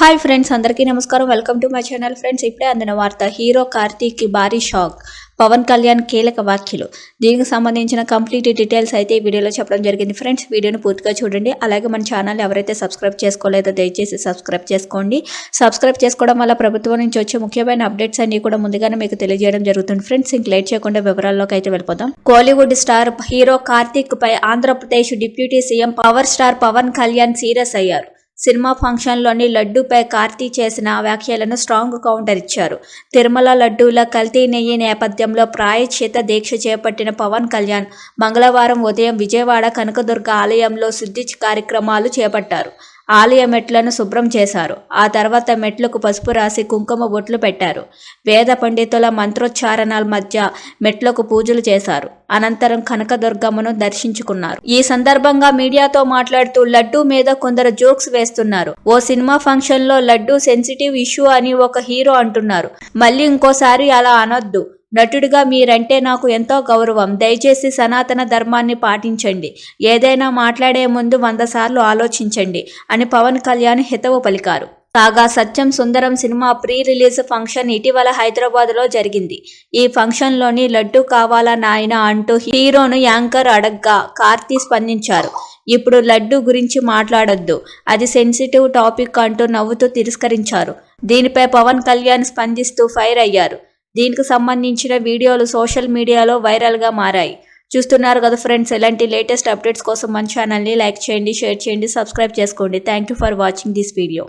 Hi friends అందరికీ నమస్కారం. Welcome to my channel friends ఇప్పుడే అందిన వార్త హీరో కార్తీక్కి భారీ షాక్. పవన్ కళ్యాణ్ కీలక వ్యాఖ్యలు. దీనికి సంబంధించిన కంప్లీట్ డీటెయిల్స్ అయితే ఈ వీడియోలో చెప్పడం జరిగింది. ఫ్రెండ్స్ వీడియోను పూర్తిగా చూడండి. అలాగే మన ఛానల్ ఎవరైతే సబ్స్క్రైబ్ చేసుకోలేదో దయచేసి సబ్స్క్రైబ్ చేసుకోండి. సబ్స్క్రైబ్ చేసుకోవడం వల్ల ప్రభుత్వం నుంచి వచ్చే ముఖ్యమైన అప్డేట్స్ అన్ని కూడా ముందుగానే మీకు తెలియజేయడం జరుగుతుంది. ఫ్రెండ్స్ ఇంక లేట్ చేయకుండా వివరాల్లోకి అయితే వెళ్ళిపోదాం. కోలీవుడ్ స్టార్ హీరో కార్తీక్ పై Andhra Pradesh deputy CM power star Pawan Kalyan serious అయ్యారు. సినిమా ఫంక్షన్లోని లడ్డూపై కార్తీ చేసిన వ్యాఖ్యలను స్ట్రాంగ్ కౌంటర్ ఇచ్చారు. తిరుమల లడ్డూల కల్తీ నెయ్యి నేపథ్యంలో ప్రాయశ్చిత దీక్ష చేపట్టిన పవన్ కళ్యాణ్ మంగళవారం ఉదయం విజయవాడ కనకదుర్గ ఆలయంలో శుద్ధి కార్యక్రమాలు చేపట్టారు. ఆలయ మెట్లను శుభ్రం చేశారు. ఆ తర్వాత మెట్లకు పసుపు రాసి కుంకుమ బొట్లు పెట్టారు. వేద పండితుల మంత్రోచ్చారణల మధ్య మెట్లకు పూజలు చేశారు. అనంతరం కనకదుర్గమ్మను దర్శించుకున్నారు. ఈ సందర్భంగా మీడియాతో మాట్లాడుతూ లడ్డూ మీద కొందరు జోక్స్ వేస్తున్నారు. ఓ సినిమా ఫంక్షన్లో లడ్డూ సెన్సిటివ్ ఇష్యూ అని ఒక హీరో అంటున్నారు. మళ్ళీ ఇంకోసారి అలా అనొద్దు. నటుడిగా మీరంటే నాకు ఎంతో గౌరవం. దయచేసి సనాతన ధర్మాన్ని పాటించండి. ఏదైనా మాట్లాడే ముందు వంద సార్లు ఆలోచించండి అని పవన్ కళ్యాణ్ హితవు పలికారు. కాగా Satyam Sundaram cinema pre release function ఇటీవల హైదరాబాద్లో జరిగింది. ఈ ఫంక్షన్లోని లడ్డు కావాలా నాయన అంటూ హీరోను యాంకర్ అడగ్గా కార్తీ స్పందించారు. ఇప్పుడు లడ్డు గురించి మాట్లాడొద్దు. అది సెన్సిటివ్ టాపిక్ అంటూ నవ్వుతూ తిరస్కరించారు. దీనిపై పవన్ కళ్యాణ్ స్పందిస్తూ ఫైర్ అయ్యారు. దీనికి సంబంధించిన వీడియోలు సోషల్ మీడియాలో వైరల్గా మారాయి. చూస్తున్నారు కదా ఫ్రెండ్స్ ఇలాంటి లేటెస్ట్ అప్డేట్స్ కోసం మన ఛానల్ని లైక్ చేయండి షేర్ చేయండి సబ్స్క్రైబ్ చేసుకోండి. Thank you for watching this video.